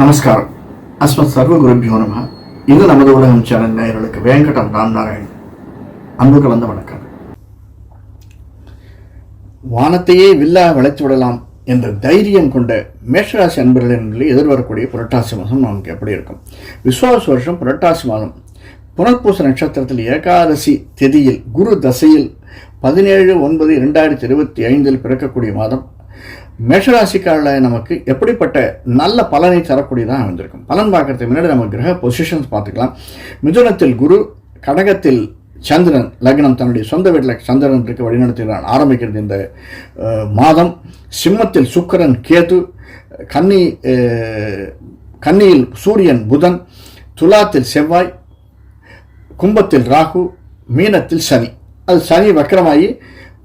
நமஸ்காரம். அஸ்மத் சர்வ குருபியோ நம. இது நமது உலகம் சேனல் நேயர்களுக்கு வேங்கடம் ராம் நாராயண் அன்பு கலந்த வணக்கம். வானத்தையே வில்லா விளைத்து விடலாம் என்ற தைரியம் கொண்ட மேஷராசி அன்பர்களின் எதிர்வரக்கூடிய புரட்டாசி மாதம் நமக்கு எப்படி இருக்கும்? விஸ்வாச வருஷம் புரட்டாசி மாதம். புனர்பூச நட்சத்திரத்தில் ஏகாதசி திதியில் குரு தசையில் பதினேழு ஒன்பது இரண்டாயிரத்தி இருபத்தி ஐந்தில் பிறக்கக்கூடிய மாதம். மேஷராசிக்காரில் நமக்கு எப்படிப்பட்ட நல்ல பலனை தரக்கூடியதாக அமைந்திருக்கும் பலன் பார்க்கறதுக்கு முன்னாடி நம்ம கிரக பொசிஷன்ஸ் பார்த்துக்கலாம். மிதுனத்தில் குரு கடகத்தில் சந்திரன் லக்னம் தன்னுடைய சொந்த வீட்டில் சந்திரன் இருக்க வழிநடத்துகிறான் ஆரம்பிக்கிறது இந்த மாதம். சிம்மத்தில் சுக்கரன் கேது கன்னி கன்னியில் சூரியன் புதன் துலாத்தில் செவ்வாய் கும்பத்தில் ராகு மீனத்தில் சனி. அது சனி வக்கரமாகி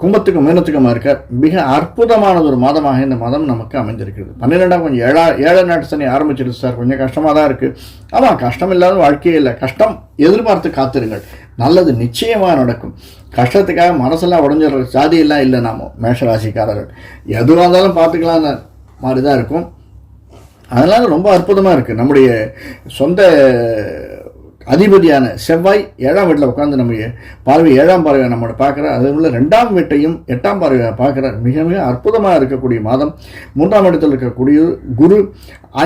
கும்பத்துக்கும் மீனத்துக்குமா இருக்கார் மிக அற்புதமானது ஒரு மாதமாக இந்த மாதம் நமக்கு அமைந்திருக்கிறது. பன்னிரெண்டாம் கொஞ்சம் ஏழா ஏழை நாட்டு சனி ஆரம்பிச்சிருச்சு சார். கொஞ்சம் கஷ்டமாக தான் இருக்குது ஆமாம் கஷ்டம் இல்லாத வாழ்க்கையே இல்லை. கஷ்டம் எதிர்பார்த்து காத்திருங்கள். நல்லது நிச்சயமாக நடக்கும். கஷ்டத்துக்காக மனசெல்லாம் உடஞ்சிடுற சாதியெல்லாம் இல்லை நாம மேஷராசிக்காரர்கள். எதுவாக இருந்தாலும் பார்த்துக்கலாம். மாதிரி தான் இருக்கும். அதனால் ரொம்ப அற்புதமாக இருக்குது நம்முடைய சொந்த அதிபதியான செவ்வாய் ஏழாம் வீட்டில் உட்காந்து நம்ம பார்வை ஏழாம் பார்வையை நம்மளோட பார்க்குறார். அதே போல் ரெண்டாம் வீட்டையும் எட்டாம் பார்வையை பார்க்குறார். மிக மிக அற்புதமாக இருக்கக்கூடிய மாதம். மூன்றாம் இடத்தில் இருக்கக்கூடிய குரு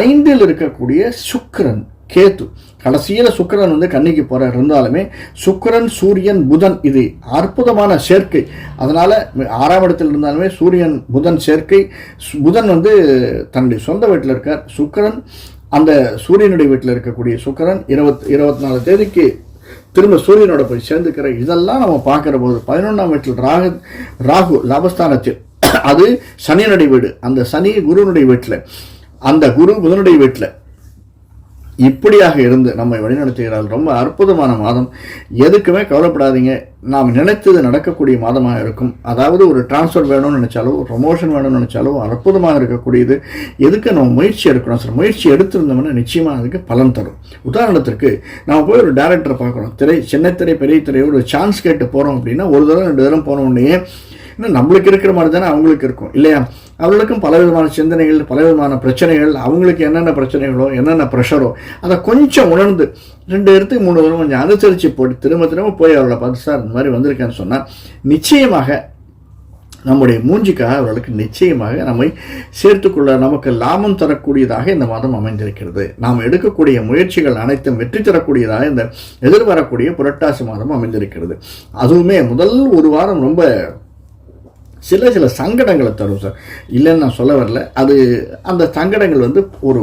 ஐந்தில் இருக்கக்கூடிய சுக்கரன் கேத்து கடைசியில் சுக்கிரன் வந்து கன்னிக்கு போகிறார் இருந்தாலுமே சுக்கிரன் சூரியன் புதன் இது அற்புதமான சேர்க்கை. அதனால் ஆறாம் இடத்தில் இருந்தாலுமே சூரியன் புதன் சேர்க்கை. புதன் வந்து தன்னுடைய சொந்த வீட்டில் இருக்கார். சுக்கிரன் அந்த சூரியனுடைய வீட்டில் இருக்கக்கூடிய சுக்கரன் இருபத் இருபத்தி நாலு தேதிக்கு திரும்ப சூரியனோட போய் சேர்ந்துக்கிற இதெல்லாம் நம்ம பார்க்குற போது பதினொன்றாம் வீட்டில் ராகு ராகு லாபஸ்தானத்தில். அது சனியனுடைய வீடு. அந்த சனி குருனுடைய வீட்டில். அந்த குரு புதனுடைய வீட்டில். இப்படியாக இருந்து நம்மை வழிநடத்துகிறாள். ரொம்ப அற்புதமான மாதம். எதுக்குமே கவலைப்படாதீங்க. நாம் நினைத்தது நடக்கக்கூடிய மாதமாக இருக்கும். அதாவது ஒரு டிரான்ஸ்ஃபர் வேணும்னு நினைச்சாலோ ப்ரொமோஷன் வேணும்னு நினைச்சாலோ அற்புதமாக இருக்கக்கூடியது. எதுக்கு நம்ம முயற்சி எடுக்கணும் சார் முயற்சி எடுத்திருந்தோம்னா நிச்சயமாக அதுக்கு பலன் தரும். உதாரணத்திற்கு நம்ம போய் ஒரு டேரக்டரை பார்க்குறோம். திரை சின்ன திரை பெரிய திரை ஒரு சான்ஸ் கேட்டு போகிறோம் அப்படின்னா ஒரு தடவை ரெண்டு தடவை போன உடனே இன்னும் நம்மளுக்கு இருக்கிற மாதிரி தானே அவங்களுக்கு இருக்கும்? இல்லையா? அவர்களுக்கும் பலவிதமான சிந்தனைகள் பலவிதமான பிரச்சனைகள் அவங்களுக்கு என்னென்ன பிரச்சனைகளோ என்னென்ன ப்ரெஷரோ அதை கொஞ்சம் உணர்ந்து ரெண்டு இடத்துக்கு மூணு தடவை கொஞ்சம் அனுசரித்து போட்டு திரும்ப திரும்ப போய் அவர்களை பார்த்து சார் இந்த மாதிரி வந்திருக்கேன்னு சொன்னால் நிச்சயமாக நம்முடைய மூஞ்சிக்காக அவர்களுக்கு நிச்சயமாக நம்மை சேர்த்துக்கொள்ள நமக்கு லாபம் தரக்கூடியதாக இந்த மாதம் அமைந்திருக்கிறது. நாம் எடுக்கக்கூடிய முயற்சிகள் அனைத்தும் வெற்றி தரக்கூடியதாக இந்த எதிர்வரக்கூடிய புரட்டாசி மாதம் அமைந்திருக்கிறது. அதுவுமே முதல் ஒரு வாரம் ரொம்ப சில சில சங்கடங்களை தரும் சார். இல்லைன்னு நான் சொல்ல வரல. அது அந்த சங்கடங்கள் வந்து ஒரு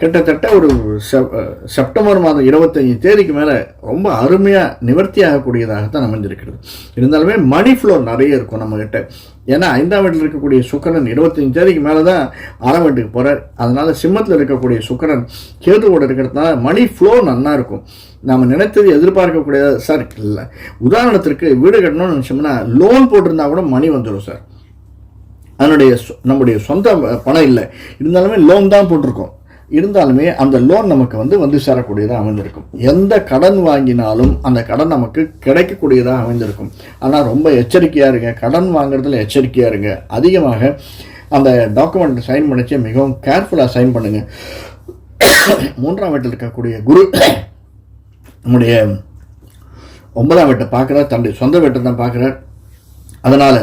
கிட்டத்தட்ட ஒரு செப் செப்டம்பர் மாதம் இருபத்தஞ்சி தேதிக்கு மேலே ரொம்ப அருமையாக நிவர்த்தி ஆகக்கூடியதாகத்தான் அமைஞ்சிருக்கிறது. இருந்தாலுமே மணி ஃப்ளோ நிறைய இருக்கும் நம்மக்கிட்ட ஏன்னா ஐந்தாம் வீட்டில் இருக்கக்கூடிய சுக்கரன் இருபத்தஞ்சு தேதிக்கு மேலே தான் ஆறாம் வீட்டுக்கு போகிறார் அதனால் சிம்மத்தில் இருக்கக்கூடிய சுக்கரன் கேதுவோடு இருக்கிறதுனால மணி ஃப்ளோ நல்லா இருக்கும். நாம் நினைத்தது எதிர்பார்க்கக்கூடிய சார் இல்லை. உதாரணத்திற்கு வீடு கட்டணும்னு நினச்சோம்னா லோன் போட்டிருந்தா கூட மணி வந்துடும் சார் அதனுடைய சொ- நம்முடைய சொந்த பணம் இல்லை. இருந்தாலுமே லோன் தான் போட்டிருக்கோம். இருந்தாலுமே அந்த லோன் நமக்கு வந்து வந்து சேரக்கூடியதாக அமைந்திருக்கும். எந்த கடன் வாங்கினாலும் அந்த கடன் நமக்கு கிடைக்கக்கூடியதாக அமைந்திருக்கும். ஆனால் ரொம்ப எச்சரிக்கையாக இருங்க. கடன் வாங்குறதுல எச்சரிக்கையாக இருங்க. அதிகமாக அந்த டாக்குமெண்ட் சைன் பண்ணிச்சு மிகவும் கேர்ஃபுல்லாக சைன் பண்ணுங்கள் மூன்றாம் வீட்டில் இருக்கக்கூடிய குரு நம்முடைய ஒன்பதாம் வீட்டை பார்க்குறார். தன்னுடைய சொந்த வீட்டை தான் பார்க்குறார். அதனால்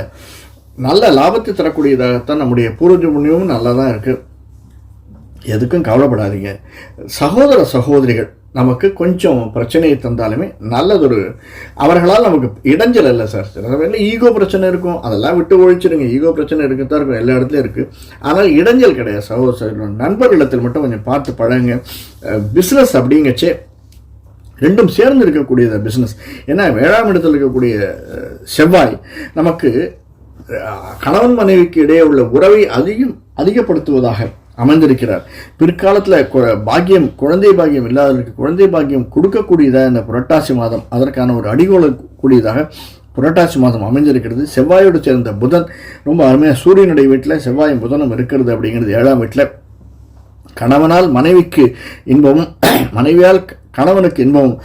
நல்ல லாபத்தை தரக்கூடியதாகத்தான் நம்முடைய பூர்வஜ புண்ணியமும் நல்லா தான் இருக்குது எதுக்கும் கவலைப்படாதீங்க. சகோதர சகோதரிகள் நமக்கு கொஞ்சம் பிரச்சனையை தந்தாலுமே நல்லதொரு அவர்களால் நமக்கு இடைஞ்சல் இல்லை சார். சில சமயத்தில் ஈகோ பிரச்சனை இருக்கும். அதெல்லாம் விட்டு ஒழிச்சிடுங்க. ஈகோ பிரச்சனை இருக்கத்தான் இருக்கும். எல்லா இடத்துலையும் இருக்குது ஆனால் இடைஞ்சல் கிடையாது. சகோதர நண்பர்களிடத்தில் மட்டும் கொஞ்சம் பார்த்து பழகுங்க. பிஸ்னஸ் அப்படிங்கச்சே ரெண்டும் சேர்ந்து இருக்கக்கூடியது பிஸ்னஸ் ஏன்னா வேளாண் இடத்தில் இருக்கக்கூடிய செவ்வாய் நமக்கு கணவன் மனைவிக்கு இடையே உள்ள உறவை அதிகம் அதிகப்படுத்துவதாக அமைந்திருக்கிறார் பிற்காலத்தில் பாக்கியம் குழந்தை பாக்கியம் இல்லாதவர்களுக்கு குழந்தை பாக்கியம் கொடுக்கக்கூடியதாக இந்த புரட்டாசி மாதம்? அதற்கான ஒரு அடிகோல கூடியதாக புரட்டாசி மாதம் அமைஞ்சிருக்கிறது செவ்வாயோடு சேர்ந்த புதன் ரொம்ப அருமையாக சூரியனுடைய வீட்டில் செவ்வாயும் புதனும் இருக்கிறது அப்படிங்கிறது ஏழாம் வீட்டில். கணவனால் மனைவிக்கு இன்பமும் மனைவியால் கணவனுக்கு இன்பமும்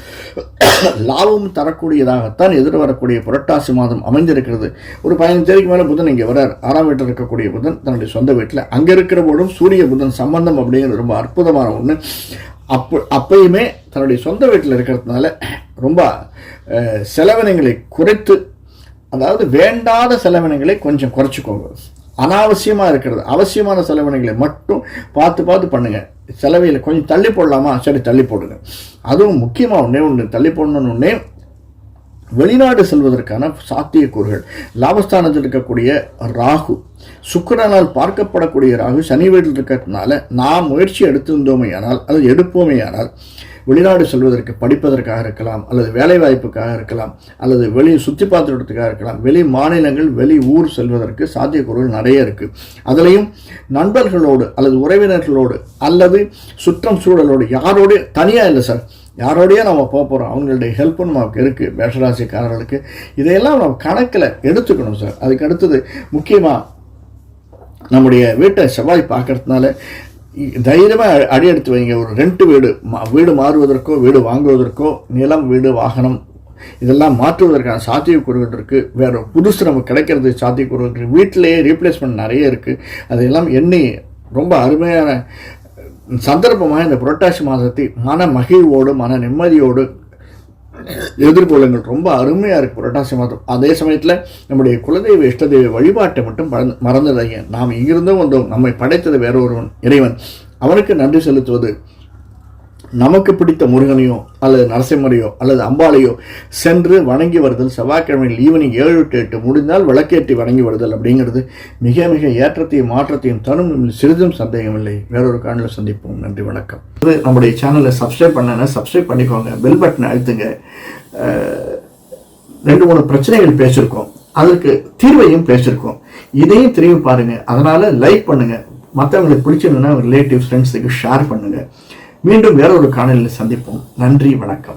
லாபமும் தரக்கூடியதாகத்தான் எதிர்வரக்கூடிய புரட்டாசி மாதம் அமைந்திருக்கிறது. ஒரு பதினஞ்சு தேதிக்கு மேலே புதன் இங்கே வரார் ஆறாம் வீட்டில் இருக்கக்கூடிய புதன் தன்னுடைய சொந்த வீட்டில். அங்கே இருக்கிற போதும் சூரிய புதன் சம்பந்தம் அப்படிங்கிறது ரொம்ப அற்புதமான ஒன்று அப்போ அப்பயுமே தன்னுடைய சொந்த வீட்டில் இருக்கிறதுனால ரொம்ப செலவினங்களை குறைத்து அதாவது வேண்டாத செலவினங்களை கொஞ்சம் குறைச்சிக்கோங்க. அனாவசியமாக இருக்கிறது. அவசியமான செலவினங்களை மட்டும் பார்த்து பார்த்து பண்ணுங்கள் செலவையில் கொஞ்சம் தள்ளி போடலாமா? சரி தள்ளி போடுங்க. அதுவும் முக்கியமாக ஒன்றே ஒன்று தள்ளி போடணுன்னே வெளிநாடு செல்வதற்கான சாத்தியக்கூறுகள். லாபஸ்தானத்தில் இருக்கக்கூடிய ராகு சுக்கரனால் பார்க்கப்படக்கூடிய ராகு சனி வீட்டில் இருக்கிறதுனால நாம் முயற்சி எடுத்திருந்தோமே ஆனால் அது எடுப்போமே ஆனால் வெளிநாடு செல்வதற்கு படிப்பதற்காக இருக்கலாம் அல்லது வேலை வாய்ப்புக்காக இருக்கலாம் அல்லது வெளி சுற்றி பார்த்துக்கிறதுக்காக இருக்கலாம் வெளி மாநிலங்கள் வெளி ஊர் செல்வதற்கு சாத்தியக்கூறுகள் நிறைய இருக்குது அதுலேயும் நண்பர்களோடு அல்லது உறவினர்களோடு அல்லது சுற்றம் சூழலோடு யாரோடு தனியாக இல்லை சார் யாரோடையே நம்ம போக போகிறோம் அவங்களுடைய ஹெல்ப்பும் நமக்கு இருக்குது மேஷராசிக்காரர்களுக்கு. இதையெல்லாம் நம்ம கணக்கில் எடுத்துக்கணும் சார். அதுக்கு அடுத்தது முக்கியமாக நம்முடைய வீட்டை செவ்வாய் பார்க்கறதுனால தைரியமாக அடி எடுத்து வைங்க. ஒரு ரெண்டு வீடு மா- வீடு மாறுவதற்கோ வீடு வாங்குவதற்கோ நிலம் வீடு வாகனம் இதெல்லாம் மாற்றுவதற்கான சாத்தியக்கூறுகள் இருக்குது வேறு புதுசு நமக்கு கிடைக்கிறது சாத்தியக்கூறுகள் இருக்குது வீட்டிலேயே ரீப்ளேஸ்மெண்ட் நிறைய இருக்குது அதையெல்லாம் எண்ணி ரொம்ப அருமையான சந்தர்ப்பமாக இந்த புரட்டாசி மாதத்தை மன மகிழ்வோடு மன நிம்மதியோடு எதிர்கொள்ளுங்கள் ரொம்ப அருமையாக இருக்குது புரட்டாசி மாதம். அதே சமயத்தில் நம்முடைய குலதெய்வ இஷ்டதெய்வ வழிபாட்டை மட்டும் மறந்து மறந்துடாதீங்க. நாம் இங்கிருந்தும் வந்தோம். நம்மை படைத்தது வேற ஒருவன் இறைவன். அவனுக்கு நன்றி செலுத்துவது நமக்கு பிடித்த முருகனையோ அல்லது நரசிம்மரையோ அல்லது அம்பாளையோ சென்று வணங்கி வருதல் செவ்வாய்க்கிழமையில் ஈவினிங் ஏழு டு எட்டு முடிந்தால் விளக்கேற்றி வணங்கி வருதல் அப்படிங்கிறது மிக மிக ஏற்றத்தையும் மாற்றத்தையும் தரும் சிறிதும் சிறிதும் சந்தேகமில்லை. வேறொரு காணொலியில் சந்திப்போம். நன்றி வணக்கம். இது நம்முடைய சேனலை சப்ஸ்கிரைப் பண்ணனா சப்ஸ்கிரைப் பண்ணிக்கோங்க. பெல் பட்டனை அழுத்துங்க. ரெண்டு மூணு பிரச்சனைகள் பேசியிருக்கோம். அதற்கு தீர்வையும் பேசியிருக்கோம். இதையும் திரும்பி பாருங்கள் அதனால் லைக் பண்ணுங்கள் மற்றவங்களுக்கு பிடிச்சிருந்ததுன்னா ரிலேட்டிவ் ஃப்ரெண்ட்ஸுக்கு ஷேர் பண்ணுங்கள் மீண்டும் வேறொரு காணலில் காணொலியில் சந்திப்போம். நன்றி வணக்கம்.